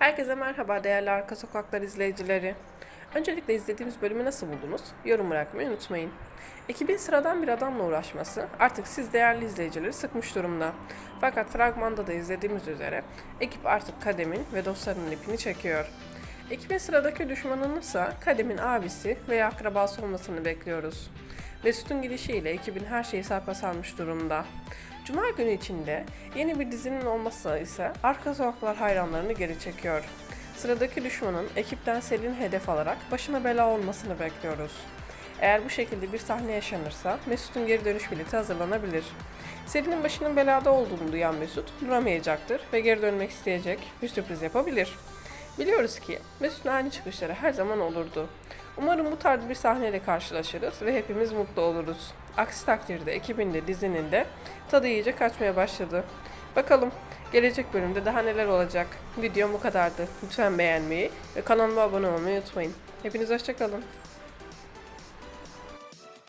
Herkese merhaba değerli Arka Sokaklar izleyicileri. Öncelikle izlediğimiz bölümü nasıl buldunuz? Yorum bırakmayı unutmayın. Ekibin sıradan bir adamla uğraşması artık siz değerli izleyicileri sıkmış durumda. Fakat fragmanda da izlediğimiz üzere ekip artık Kadem'in ve dostlarının ipini çekiyor. Ekibin sıradaki düşmanının Kadem'in abisi veya akrabası olmasını bekliyoruz. Mesut'un gidişiyle ekibin her şeyi sarpa sarmış durumda. Cuma günü içinde yeni bir dizinin olması ise Arka Sokaklar hayranlarını geri çekiyor. Sıradaki düşmanın ekipten Selin hedef alarak başına bela olmasını bekliyoruz. Eğer bu şekilde bir sahne yaşanırsa Mesut'un geri dönüş bileti hazırlanabilir. Selin'in başının belada olduğunu duyan Mesut duramayacaktır ve geri dönmek isteyecek bir sürpriz yapabilir. Biliyoruz ki Mesut'un ani çıkışları her zaman olurdu. Umarım bu tarz bir sahneyle karşılaşırız ve hepimiz mutlu oluruz. Aksi takdirde ekibin de dizinin de tadı iyice kaçmaya başladı. Bakalım gelecek bölümde daha neler olacak. Videom bu kadardı. Lütfen beğenmeyi ve kanalıma abone olmayı unutmayın. Hepiniz hoşçakalın.